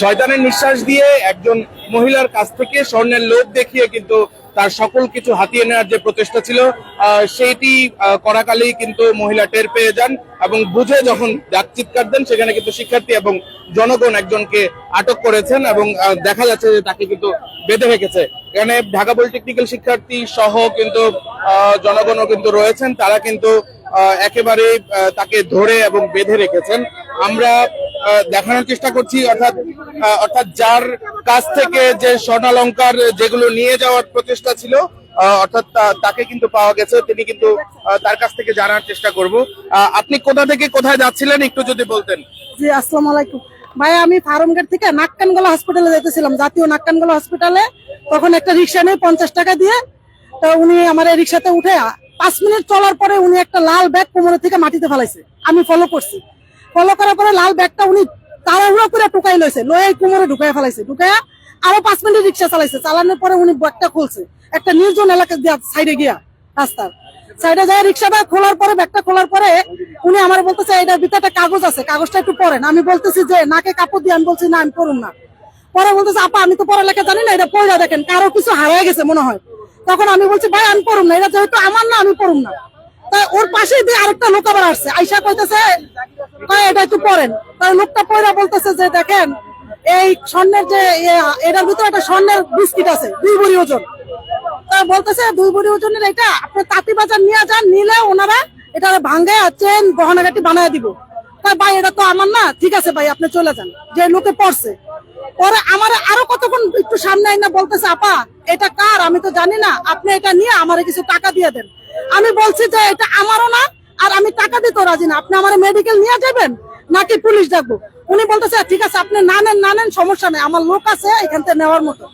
শয়তানের নিঃশ্বাস দিয়ে একজন মহিলার কাছ থেকে স্বর্ণের লোভ দেখিয়ে কিন্তু তার সকল কিছু হাতিয়ে নেওয়ার যে প্রচেষ্টা ছিল সেইটি করাকালেই কিন্তু মহিলা টের পেয়ে যান এবং বুঝে যখন ডাক চিৎকার দেন, সেখানে কিন্তু শিক্ষার্থী এবং জনগণ একজনকে আটক করেছেন এবং দেখা যাচ্ছে যে তাকে কিন্তু বেঁধে রেখেছে। এখানে ঢাকা পলিটেকনিক্যাল শিক্ষার্থী সহ কিন্তু জনগণও কিন্তু রয়েছেন। তারা কিন্তু একেবারে তাকে ধরে এবং বেঁধে রেখেছেন। আমরা দেখানোর চেষ্টা করছি, অর্থাৎ অর্থাৎ যার কাছ থেকে যে স্বর্ণালঙ্কার যেগুলো নিয়ে যাওয়ার প্রচেষ্টা ছিল অর্থাৎ তাকে কিন্তু পাওয়া গেছে, তিনি কিন্তু তার কাছ থেকে জানার চেষ্টা করব। আপনি কোথা থেকে কোথায় যাচ্ছিলেন, একটু যদি বলতেন। জি, আসসালামু আলাইকুম। ভাই, আমি ফার্মগেট থেকে নাক্কানগোলা হসপিটালে যেতেছিলাম। জাতীয় নাক্কানগোলা হসপিটালে তখন একটা রিক্সা নিয়ে পঞ্চাশ টাকা দিয়ে, তো উনি আমার রিক্সাতে উঠে পাঁচ মিনিট চলার পরে উনি একটা লাল ব্যাগ কোমরের থেকে মাটিতে ফেলাইছে। আমি ফলো করছি। ফলো করার পরে লাল ব্যাগটা উনি তাড়াহুড়ো করে টুকাই লইছে লয়ে কোমরে ঢুকাই ফেলাইছে। ঢুকাইয়া আরও পাঁচ মিনিট রিক্সা চালাইছে। চালানোর পরে উনি ব্যাগটা খুলছে। একটা নির্জন এলাকা দিয়া সাইডে গিয়া, রাস্তার। সাইডে যায় রিক্সাটা খোলার পরে, ব্যাগটা খোলার পরে উনি আমার বলতেছে এটার ভিতরে একটা কাগজ আছে। কাগজটা একটু পড়েন। আমি বলতেছি যে, নাকে কাপড় দিয়ে, আমি বলছি, না, আমি পড়ুন না। পরে বলতেছে, আপা, আমি তো পড়ালেখা জানি না, এটা পড়া দেখেন। কারও কিছু হারিয়ে গেছে মনে হয়। তখন আমি বলছি, ভাই, আমি পড়ুন না। এটা যেহেতু আমার না, আমি পড়ুম না। ওর পাশে আরেকটা লোক আবার আসছে। আইসা কইতেছে এটা একটু তাই লোকটা বলতেছে যে, দেখেন, এই স্বর্ণের যে ইয়ে- এটার ভিতরে একটা স্বর্ণের বিস্কিট আছে, দুই ভরি ওজন। তা বলতেছে, দুই ভরি ওজনের এটা? আপনি তাঁতি বাজার নিয়ে যান, নিলে ওনারা এটা চেন, গহনাগাটি বানায় দিব। তা ভাই, এটা তো আমার না। ঠিক আছে ভাই, আপনি চলে যান। যে লোকে পড়ছে। পরে আমার আরও কতক্ষণ একটু সামনে আইনা বলতেছে, আপা, এটা কার? আমি তো জানি না। আপনি এটা নিয়ে আমার কিছু টাকা দিয়ে দেন। আমি বলছি যে এটা আমারও না, আর আমি টাকা দিতে রাজি না। আপনি আমার মেডিকেল নিয়ে যাবেন নাকি পুলিশ ডাকবো? উনি বলতেছে, ঠিক আছে, আপনি না নেন না নেন, সমস্যা নেই। আমার লোক আছে এখান থেকে নেওয়ার মতো।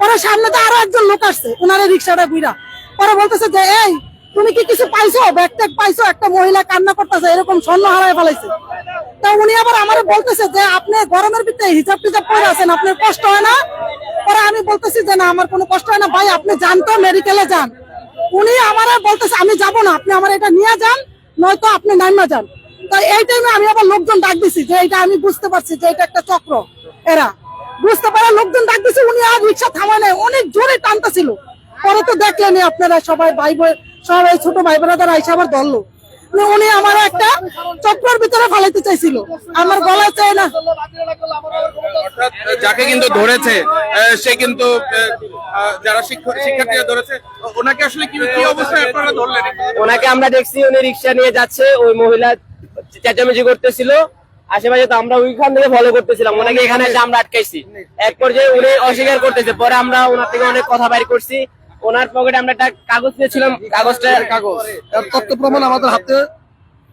পরে সামনে তো আরও একজন লোক আসছে ওনারে রিক্সাটা বুইরা পরে বলতেছে যে, এই, তুমি কি কিছু পাইছো? ব্যাগ ট্যাগ পাইছো? একটা মহিলা কান্না করতেছে, এরকম স্বর্ণ হারায় ফেলাইছে। তা উনি আবার আমারে বলতেছে যে, আপনি গরমের ভিতরে হিসাব টিজাব করে আছেন, আপনার কষ্ট হয় না? পরে আমি বলতেছি যে, না, আমার কোনো কষ্ট হয় না। ভাই, আপনি যান তো মেডিকেলে যান। উনি আমার বলতেছে, আমি যাব না, আপনি আমার এটা নিয়ে যান, নয়তো আপনি নাইমা যান। তো এই টাইমে আমি আবার লোকজন ডাক দিছি যে, এটা আমি বুঝতে পারছি যে এটা একটা চক্র, এরা। বুঝতে পারে লোকজন ডাক দিছে, উনি আর রিক্সা থামায় নাই, অনেক জোরে টানতেছিল। পরে তো দেখলেন আপনারা সবাই ভাই বোন, সবাই ছোট ভাই বোনেরা আইসা আবার ধরলো। মানে উনি আমার একটা চক্রের ভিতরে ফালাইতে চাইছিল। আমার গলায় চাই না। যাকে কিন্তু ধরেছে সে কিন্তু যারা শিক্ষার্থীরা ধরেছে ওনাকে আসলে কি কি অবস্থায় আপনারা ধরলেন? ওনাকে আমরা দেখছি উনি রিক্সা নিয়ে যাচ্ছে ওই মহিলা চেঁচামেচি করতেছিল। আশেপাশে তো আমরা ওইখান থেকে ফলো করতেছিলাম ওনাকে এখানে এসে আমরা আটকাইছি। এক পর্যায়ে উনি অস্বীকার করতেছে পরে আমরা ওনার থেকে অনেক কথা বাইর করছি। ওনার পকেটে আমরা একটা কাগজ পেয়েছিলাম কাগজটা কাগজ। তথ্য প্রমাণ আমাদের হাতে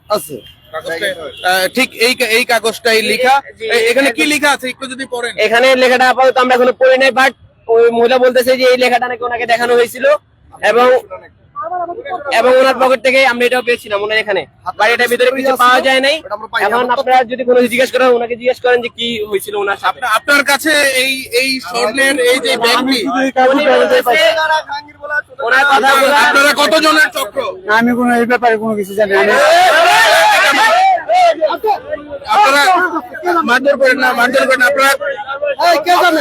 আছে। ঠিক এই এই কাগজটাই লেখা। এখানে কি লেখা আছে? একটু যদি পড়েন। এখানে লেখাটা আপাতত আমরা এখনও পড়ি নাই বাট ওই মহিলা বলতেছে যে এই লেখাটা নাকি ওনাকে দেখানো হয়েছিল। এবং এবং ওনার পকেট থেকে আমরা এটাও পেয়েছিলাম ওনার এখানে। বাড়িটার ভিতরে কিছু পাওয়া যায় নাই। এখন আপনারা যদি কোনো জিজ্ঞেস করেন ওনাকে জিজ্ঞেস করেন যে কি হয়েছিল ওনার সাথে। আপনার কাছে এই এই স্বর্ণের এই যে ব্যাগটি ওনার কথা আপনারা কতজনের চক্র? আমি কোনো এই ব্যাপারে কোনো কিছু জানি না আপনারা মারধর করেন না মারধর করেন আপনারা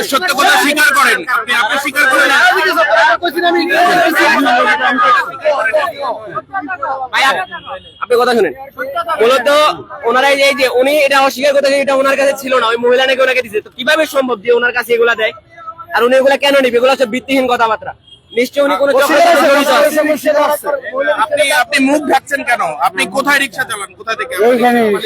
সত্য কথা স্বীকার করেন। আপনি আপনি স্বীকার করেন আপনি কথা শুনেন। মূলত ওনারা এই যে- উনি এটা অস্বীকার করতেছে এটা ওনার কাছে ছিল না। ওই মহিলা নাকি ওনাকে দিছে। তো কীভাবে সম্ভব যে ওনার কাছে এগুলা দেয়? আর উনি এগুলা কেন নিবে? এগুলো হচ্ছে ভিত্তিহীন কথাবার্তা। নিশ্চয় উনি কোনো। আপনি আপনি মুখ ঢাকছেন কেন? আপনি কোথায় রিক্সা চালান? কোথা থেকে?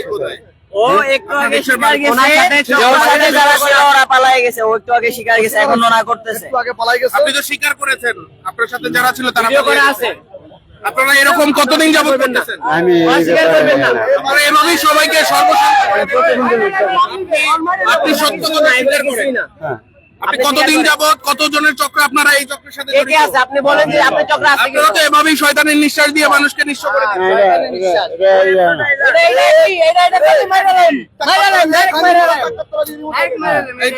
কোথায়? ও একটু আগে শিকার গেছে। ওর সাথে যারা ছিল ওরা পালায় গেছে। ও একটু আগে শিকার গেছে এখন নোনা করতেছে। আগে পালায় গেছে। আপনি তো স্বীকার করেছেন। আপনার সাথে যারা ছিল তারা ভিডিও করে আছে। আপনারা এরকম কতদিন যাবত করতেছেন? আমি এই করবেন না। আপনারা এভাবেই সবাইকে সর্বশান্ত আপনি সত্য কথা স্বীকার করেন। কিছুই না। হ্যাঁ। আপনি কতদিন যাবত কতজনের চক্র আপনারা এই চক্রের সাথে কে কে জড়িত আছে আপনি বলেন যে আপনি চক্র আছে আপনারা তো এভাবেই শয়তানের নিঃশ্বাস দিয়ে মানুষকে নিঃস্ব করে দিচ্ছেন ইয়া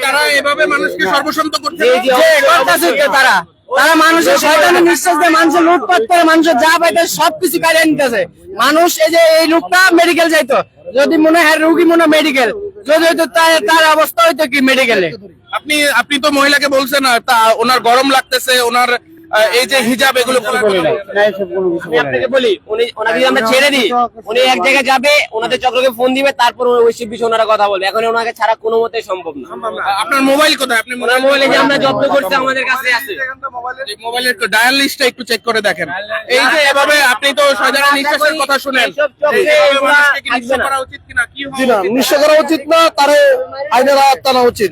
তারা এভাবে মানুষকে সর্বশান্ত করছে জি, জি, অবশ্যই। তারা তারা মানুষের শয়তানের নিঃশ্বাস দিয়ে মানুষের লুটপাট করে মানুষের যা পাইতে সবকিছু কাটিয়ে নিতেছে মানুষ এই যে এই লোকটা মেডিকেল যাইতো যদি মনে হয় রুগী মনে মেডিকেল যদি হয়তো তার অবস্থা হয়তো কি মেডিকেলে আপনি আপনি তো মহিলাকে বলছেন ওনার গরম লাগতেছে, ওনার এই যে হিজাব এগুলো আপনাকে বলি উনি ওনাকে যদি আমরা ছেড়ে দিই উনি এক জায়গায় যাবে ওনাদের চক্রকে ফোন দিবে তারপর ওই সব বিষয়ে ওনারা কথা বলবে। এখন ওনাকে ছাড়া কোনো মতে সম্ভব না। আপনার মোবাইল কোথায়? আপনি ওনার মোবাইলে যে আমরা জব্দ করছি আমাদের কাছে আছে। মোবাইলের একটু ডায়াল লিস্টটা একটু চেক করে দেখেন। এই যে এভাবে আপনি তো সাধারণ নিঃশ্বাসের কথা শুনেন। করা উচিত কিনা? কি না? নিশ্চয় করা উচিত না তারে আইনের আওয়াজ টানা উচিত।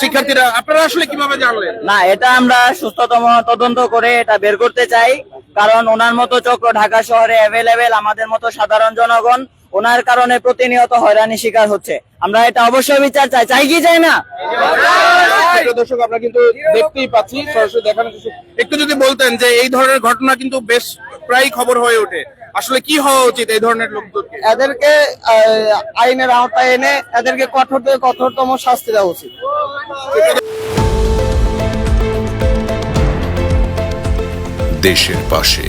শিক্ষার্থীরা আপনারা আসলে কীভাবে জানলেন? না এটা আমরা সুস্থতম তদন্ত করে এটা বের করতে চাই। কারণ ওনার মতো চক্র ঢাকা শহরে অ্যাভেলেবেল আমাদের মতো সাধারণ জনগণ ওনার কারণে প্রতিনিয়ত হয়রানি শিকার হচ্ছে। আমরা এটা অবশ্যই বিচার চাই। চাই কি চাই না? দর্শক আমরা কিন্তু দেখতেই পাচ্ছি সরাসরি দেখানো একটু যদি বলতেন যে এই ধরনের ঘটনা কিন্তু বেশ প্রায় খবর হয়ে ওঠে। আসলে কি হওয়া উচিত এই ধরনের লোকদেরকে এদেরকে আইনের আওতায় এনে এদেরকে কঠোর থেকে কঠোরতম শাস্তি দেওয়া উচিত। দেশের পাশে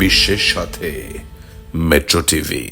বিশ্বের সাথে মেট্রো টিভি।